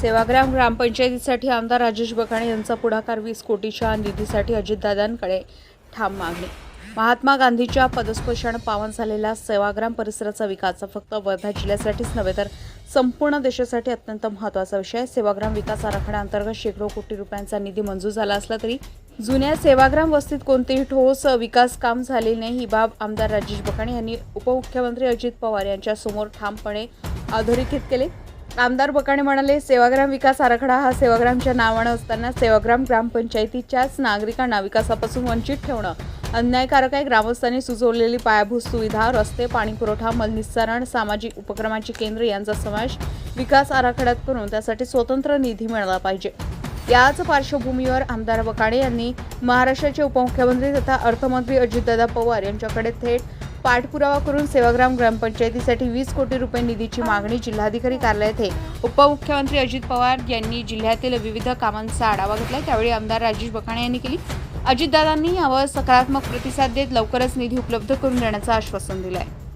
सेवाग्राम ग्रामपंचायतीसाठी आमदार राजेश बकाणे यांचा पुढाकार वीस कोटीच्या निधीसाठी अजितदादांकडे ठाम मागणी. महात्मा गांधीच्या पदस्पर्शानं पावन झालेला सेवाग्राम परिसराचा विकास हा फक्त वर्धा जिल्ह्यासाठीच नव्हे तर संपूर्ण देशासाठी अत्यंत महत्त्वाचा विषय. आहे सेवाग्राम विकास आराखड्याअंतर्गत शेकडो कोटी रुपयांचा निधी मंजूर झाला असला तरी जुन्या सेवाग्राम वस्तीत कोणतेही ठोस विकास काम झाले नाही. ही बाब आमदार राजेश बकाणे यांनी उपमुख्यमंत्री अजित पवार यांच्यासमोर ठामपणे अधोरेखित केले. आमदार बकाणे म्हणाले सेवाग्राम विकास आराखडा हा सेवाग्रामच्या नावानं असताना सेवाग्राम ग्रामपंचायतीच्याच नागरिकांना विकासापासून वंचित ठेवणं अन्यायकारक आहे. ग्रामस्थांनी सुचवलेली पायाभूत सुविधा रस्ते पाणीपुरवठा मलनिस्सारण सामाजिक उपक्रमाची केंद्र यांचा समावेश विकास आराखड्यात करून त्यासाठी स्वतंत्र निधी मिळाला पाहिजे. याच पार्श्वभूमीवर आमदार बकाणे यांनी महाराष्ट्राचे उपमुख्यमंत्री तथा अर्थमंत्री अजितदादा पवार यांच्याकडे थेट पाठपुरावा करून सेवाग्राम ग्रामपंचायतीसाठी वीस कोटी रुपये निधीची मागणी जिल्हाधिकारी कार्यालयात येथे उपमुख्यमंत्री अजित पवार यांनी जिल्ह्यातील विविध कामांचा आढावा घेतला. त्यावेळी आमदार राजेश बकाणे यांनी केली. अजितदादांनी यावर सकारात्मक प्रतिसाद देत लवकरच निधी उपलब्ध करून देण्याचं आश्वासन दिलं आहे